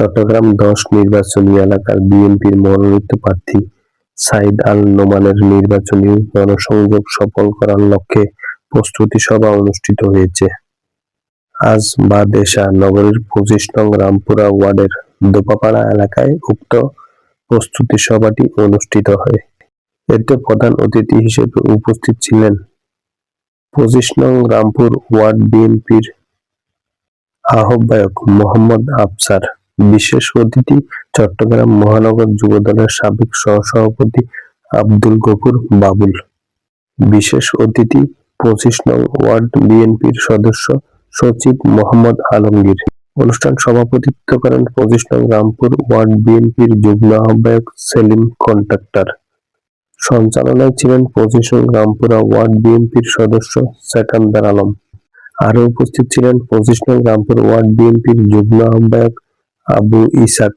চট্টগ্রাম দশ নির্বাচনী এলাকার বিএনপির মনোনীত প্রার্থী সাইদ আল নোমানের নির্বাচনী গণসংযোগ সফল করার লক্ষ্যে প্রস্তুতি সভা অনুষ্ঠিত হয়েছে। আজ বাদেশা নগরীর পঁচিশ নং রামপুরা ওয়ার্ডের দোপাপাড়া এলাকায় উক্ত প্রস্তুতি সভাটি অনুষ্ঠিত হয়। এতে প্রধান অতিথি হিসেবে উপস্থিত ছিলেন পঁচিশ নং রামপুর ওয়ার্ড বিএনপির আহ্বায়ক মোহাম্মদ আফসার। বিশেষ অতিথি চট্টগ্রাম মহানগর যুবদলের সাবেক সহসভাপতি আব্দুল গফুর বাবুল। বিশেষ অতিথি পঁচিশ নং ওয়ার্ড বিএনপির সদস্য সচিব মোহাম্মদ আলমগীর। অনুষ্ঠান সভাপতিত্ব করেন পঁচিশ নং রামপুর ওয়ার্ড বিএনপির যুগ্ম আহ্বায়ক সেলিম কন্ট্রাক্টর। সঞ্চালনায় ছিলেন পঁচিশ নং রামপুরা ওয়ার্ড বিএনপির সদস্য সেকান্দার আলম। আরও উপস্থিত ছিলেন পঁচিশ নং রামপুর ওয়ার্ড বিএনপির যুগ্ম আহ্বায়ক আবু ইসাক।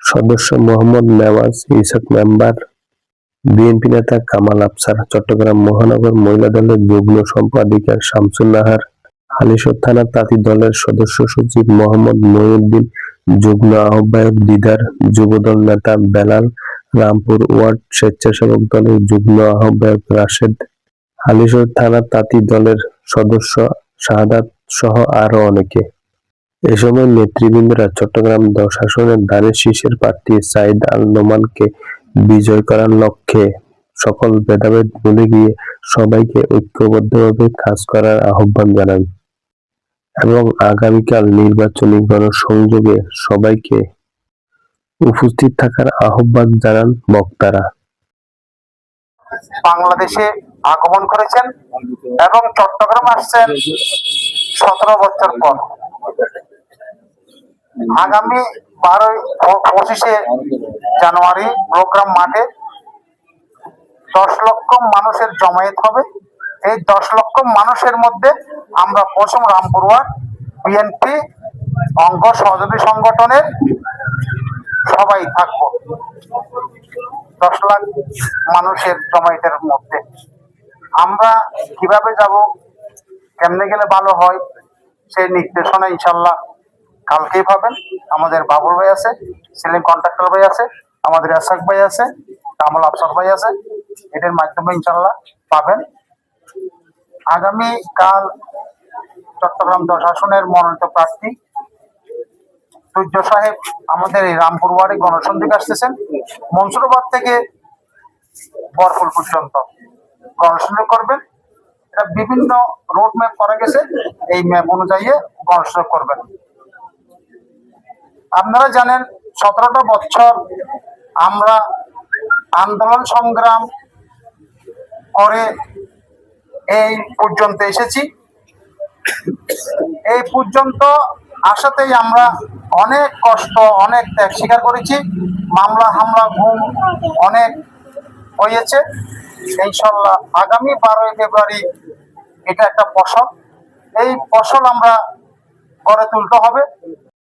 সদস্য মোহাম্মদ নেওয়াজ ইসাক মেম্বার। বিএনপি নেতা কামাল আফসার, চট্টগ্রাম মহানগর মহিলা দলের যুগ্ম সম্পাদিকা শামসুল নাহার, হালিশহর থানা তাঁতি দলের সদস্য সচিব মোহাম্মদ মহিউদ্দিন যুগ্ম আহ্বায়ক দিদার, যুবদল নেতা বেলাল, রামপুর ওয়ার্ড স্বেচ্ছাসেবক দলের যুগ্ম আহ্বায়ক রাশেদ, হালিশহর থানা তাঁতি দলের সদস্য শাহাদাত সহ আরও অনেকে। এ সময় নেতৃবৃন্দরা চট্টগ্রাম দশ আসনের ধানের শীষের প্রার্থী সাইদ আল নোমানকে বিজয় করার লক্ষ্যে সকল ভেদাভেদ ভুলে গিয়ে সবাইকে ঐক্যবদ্ধভাবে কাজ করার আহ্বান জানান এবং আগামীকাল নির্বাচনী গণসংযোগে সবাইকে উপস্থিত থাকার আহ্বান জানান বক্তারা। বাংলাদেশে আগমন করেছেন এবং চট্টগ্রাম আসছেন সতেরো বছর পর। আগামী বারোই পঁচিশে জানুয়ারি প্রোগ্রাম মাঠে দশ লক্ষ মানুষের জমায়েত হবে। এই দশ লক্ষ মানুষের মধ্যে আমরা প্রথম রামপুরুয়া বিএনপি অঙ্গ সহযোগী সংগঠনের সবাই থাকব। দশ লাখ মানুষের জমায়েতের মধ্যে। আমরা কীভাবে যাব, কেমনে গেলে ভালো হয়, সেই নির্দেশনা ইনশাল্লাহ কালকেই পাবেন। আমাদের বাবুল ভাই আছে, সেলিম কন্ট্রাক্টর ভাই আছে, আমাদের আসাক ভাই আছে, কামল আফসর ভাই আছে। এদের মাধ্যমে ইনশাল্লাহ পাবেন। আগামী কাল চট্টগ্রাম দশ আসনের মনোনীত প্রার্থী সূর্য সাহেব আমাদের এই রামপুর ওয়ার্ডে গণসংযোগ আসতেছেন মনসুরাবাদ থেকে বরফুল পর্যন্ত গণসংযোগ করবেন। এটা বিভিন্ন রোড ম্যাপ করা গেছে, এই ম্যাপ অনুযায়ী গণসংযোগ করবেন। আপনারা জানেন, সতেরোটা বছর আমরা আন্দোলন সংগ্রাম করে এই পর্যন্ত এসেছি। এই পর্যন্ত আসাতেই আমরা অনেক কষ্ট, অনেক ত্যাগ স্বীকার করেছি। মামলা, হামলা, ঘুম অনেক হয়েছে। ইনশাল্লাহ আগামী বারোই ফেব্রুয়ারি এটা একটা ফসল। এই ফসল আমরা গড়ে তুলতে হবে।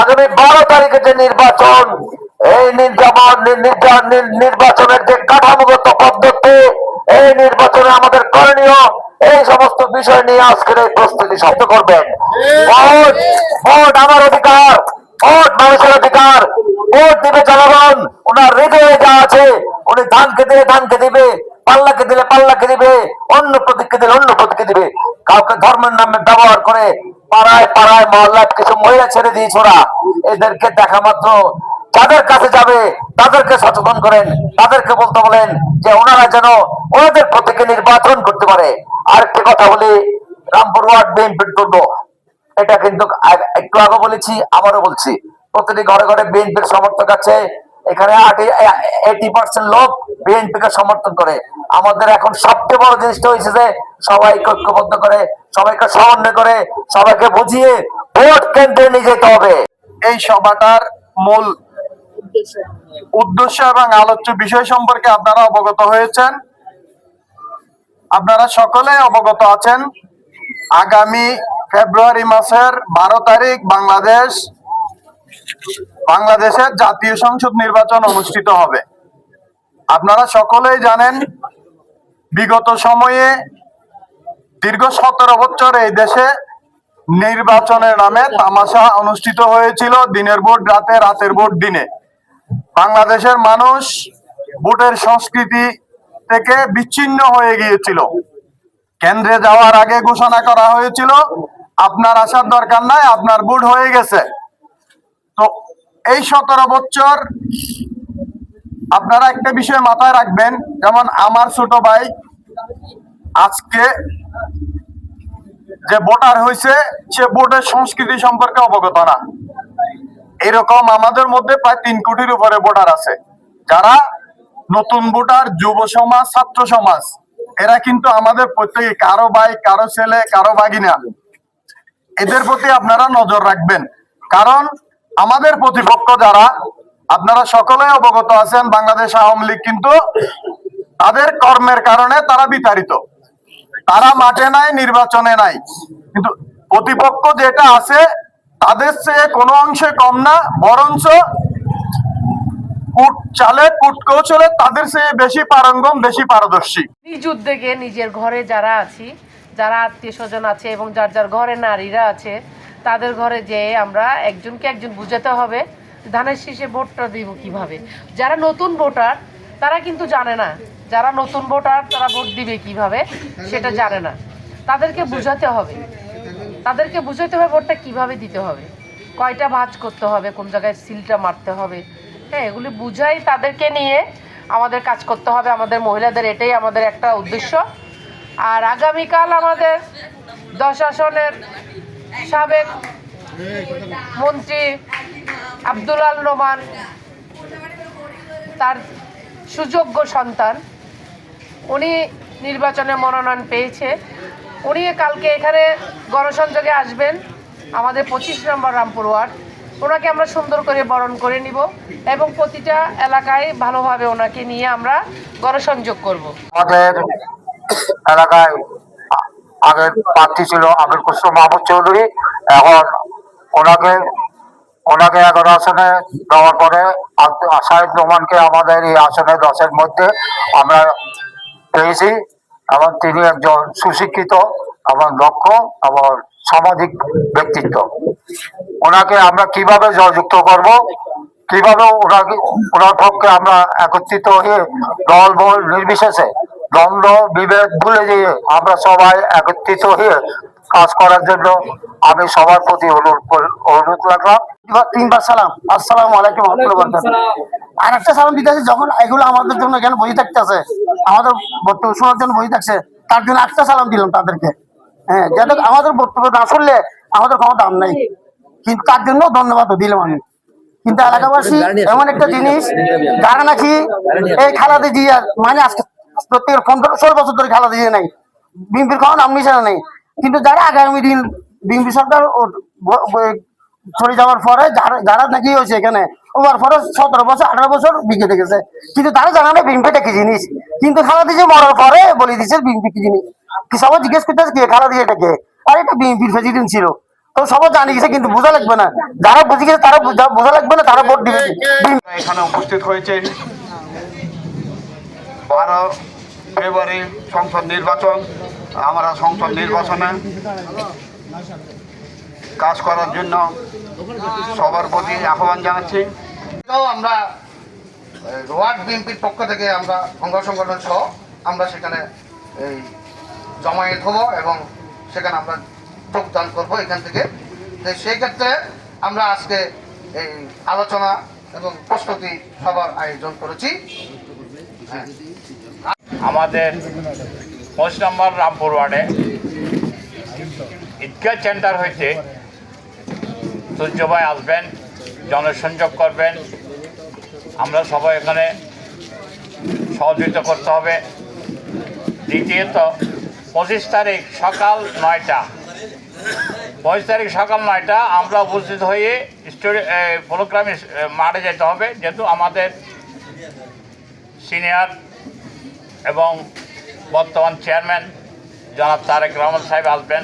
আগামী বারো তারিখে যে নির্বাচন, এই নির্যাপন নির্বাচনের যে কাঠামোগত পদ্ধতি, এই নির্বাচনে আমাদের করণীয়, এই সমস্ত বিষয় নিয়ে আজকের এই প্রস্তুতি শব্দ করবেন। ভোট ভোট আমার অধিকার, ভোট মানুষের অধিকার, ভোট দিবে জনগণ, ওনার হৃদয়ে যা আছে, উনি ধানকে দিলে ধানকে দিবে, পাল্লাকে দিলে পাল্লাকে দিবে, অন্য প্রতীককে দিলে অন্য প্রতীককে দিবে। কাউকে ধর্মের নামে ব্যবহার করে পাড়ায় পাড়ায় মহল্লায় কিছু মহিলা ছেড়ে দিয়েছে ওরা। এদেরকে দেখা মাত্র যাদের কাছে যাবে, তাদেরকে সচেতন করেন, তাদেরকে বলতে বলেন যে ওনারা যেন ওনাদের প্রতীকে নির্বাচন করতে পারে। আরেকটি কথা বলি, রামপুর ওয়ার্ড বিএনপির দুর্গ এটা কিন্তু একটু আগে বলেছি, আবারও বলছি। প্রতিটি ঘরে ঘরে বিএনপির সমর্থক আছে। এখানে এইটি পার্সেন্ট লোক বিএনপি কে সমর্থন করে। আমাদের এখন সবচেয়ে বড় জিনিসটা হয়েছে যে সবাইকে ঐক্যবদ্ধ করে, সবাইকে সমন্বয় করে, সবাইকে বুঝিয়ে ভোট কেন্দ্রে নিয়ে যেতে হবে। এই সভাটার মূল উদ্দেশ্য এবং আলোচ্য বিষয় সম্পর্কে আপনারা অবগত হয়েছেন। আপনারা সকলে অবগত আছেন। আগামী ফেব্রুয়ারি মাসের বারো তারিখ বাংলাদেশ বাংলাদেশের জাতীয় সংসদ নির্বাচন অনুষ্ঠিত হবে। আপনারা সকলেই জানেন, বিগত সময়ে দীর্ঘ সতেরো বছর এই দেশে নির্বাচনের নামে তামাশা অনুষ্ঠিত হয়েছিল দিনের ভোট রাতে, রাতের ভোট দিনে। বাংলাদেশের মানুষ ভোটের সংস্কৃতি থেকে বিচ্ছিন্ন হয়ে গিয়েছিল। কেন্দ্রে যাওয়ার আগে ঘোষণা করা হয়েছিল, আপনার আসার দরকার নাই, আপনার ভোট হয়ে গেছে। তো এই সতেরো বছর আপনারা একটা বিষয় মাথায় রাখবেন, যেমন আমার ছোট ভাই আজকে যে ভোটার হয়েছে, সে ভোটের সংস্কৃতি সম্পর্কে অবগত না। এরকম আমাদের মধ্যে প্রায় তিন কোটির উপরে ভোটার আছে। যারা নতুন ভোটার, যুব সমাজ, ছাত্র সমাজ, এরা কিন্তু আমাদের প্রত্যেকে, কারও ভাই, কারও ছেলে, কারও ভাগিনা। এদের প্রতি আপনারা নজর রাখবেন। কারণ আমাদের প্রতিপক্ষ যারা, আপনারা সকলে অবগত আছেন, বাংলাদেশ আওয়ামী লীগ কিন্তু তাদের কর্মের কারণে তারা বিতাড়িত। তারা মাঠে নাই, নির্বাচনে নাই। কিন্তু প্রতিপক্ষ যেটা আছে, তাদের চেয়ে কোনো অংশে কম না, বরঞ্চ নিজের ঘরে যারা আছি, যারা আত্মীয় স্বজন আছে এবং যার যার ঘরে নারীরা আছে তাদের ঘরে যেয়ে আমরা একজনকে একজন বুঝাতে হবে, ধানের শীষে ভোটটা দিব কীভাবে? যারা নতুন ভোটার, তারা কিন্তু জানে না। যারা নতুন ভোটার, তারা ভোট দিবে কীভাবে, সেটা জানে না। তাদেরকে বুঝাতে হবে। তাদেরকে বুঝাতে হবে ভোটটা কীভাবে দিতে হবে। কয়টা ভাজ করতে হবে, কোন জায়গায় সিলটা মারতে হবে। হ্যাঁ এগুলি বুঝাই তাদেরকে নিয়ে আমাদের কাজ করতে হবে। আমাদের মহিলাদের এটাই আমাদের একটা উদ্দেশ্য। আর আগামীকাল আমাদের দশ আসনের সাবেক মন্ত্রী আব্দুল আল নোমান, তার সুযোগ্য সন্তান। উনি নির্বাচনে মনোনয়ন পেয়েছে। উনি কালকে এখানে গণসংযোগে আসবেন আমাদের পঁচিশ নম্বর রামপুর ওয়ার্ড। ওনাকে আমরা সুন্দর করে বরণ করে নিব এবং প্রতিটা এলাকায় ভালোভাবে ওনাকে নিয়ে আমরা গণসংযোগ করব। আমাদের এলাকায় আগের প্রার্থী ছিল আমির খুসরো মাহমুদ চৌধুরী। এখন ওনাকে ওনাকে এগারো আসনে দেওয়ার পরে শাহিদ রহমানকে আমাদের এই আসনে দশের মধ্যে আমরা পেয়েছি এবং তিনি একজন সুশিক্ষিত এবং দক্ষ এবং সামাজিক ব্যক্তিত্ব। ওনাকে আমরা কীভাবে জয়যুক্ত করব, কীভাবে ওনাকে, ওনার পক্ষে আমরা একত্রিত হয়ে দল বল নির্বিশেষে দ্বন্দ্ব বিবেক ভুলে দিয়ে আমরা সবাই একত্রিত হয়ে কাজ করার জন্য আমি সবার প্রতি অনুরোধ রাখলাম। তিনবার সালাম। আসসালামু আলাইকুম আর একটা সালাম দিতে যখন এগুলো আমাদের জন্য এখানে বসে থাকতেছে আমাদের বক্তব্য শোনার জন্য বসে থাকছে তার জন্য একটা সালাম দিলাম তাদেরকে। হ্যাঁ যাতে আমাদের বক্তব্য না শুনলে আমাদের কোনো দাম নাই। কিন্তু তার জন্য ধন্যবাদ দিলাম আমি। কিন্তু এলাকাবাসী এমন একটা জিনিস যারা নাকি এই খেলাতে দিয়ে মানে আজকে প্রত্যেক পনেরো ষোলো বছর ধরে খেলা দিয়ে নাই। বিএনপির কোনো নাম নিশানা নেই। কিন্তু যারা আগামী দিন বিএনপি সরকার যাওয়ার পরে যারা নাকি হয়েছে এখানে পরে সতেরো বছর, আঠারো বছর কিন্তু তারা জানা বিএনপিটা কি জিনিস। কিন্তু খালা দিয়ে মরার পরে বলে দিচ্ছে বিএনপি কি জিনিস। কি সবাই জিজ্ঞেস করতেছে কে খালা দিয়ে এটাকে আর এটা বিএনপির প্রেসিডেন্ট ছিল। তো সবাই জানি গেছে, কিন্তু বোঝা লাগবে না। যারা বুঝে গেছে, তারা বুঝা- বোঝা লাগবে না, তারা ভোট দিবে। এখানে উপস্থিত হয়েছে বারো ফেব্রুয়ারি সংসদ নির্বাচন, আমরা সংসদ নির্বাচনে কাজ করার জন্য সবার প্রতি আহ্বান জানাচ্ছি। আমরা ওয়ার্ড বিএনপির পক্ষ থেকে আমরা অঙ্গ সংগঠন সহ আমরা সেখানে এই জমায়েত হব এবং সেখানে আমরা যোগদান করব এখান থেকে। তো সেই ক্ষেত্রে আমরা আজকে এই আলোচনা এবং প্রস্তুতি সবার আয়োজন করেছি। হ্যাঁ। আমাদের পঁচিশ নম্বর রামপুর ওয়ার্ডে ঈদগাহ সেন্টার হইতে সূর্যভাই আসবেন, জনসংযোগ করবেন। আমরা সবাই এখানে সহযোগিতা করতে হবে। দ্বিতীয়ত, পঁচিশ তারিখ সকাল নয়টা। পঁচিশ তারিখ সকাল নয়টা আমরা উপস্থিত হয়ে স্টোরি প্রোগ্রামে মাঠে যেতে হবে। যেহেতু আমাদের সিনিয়র এবং বর্তমান চেয়ারম্যান জনাব তারেক রহমান সাহেব আসবেন।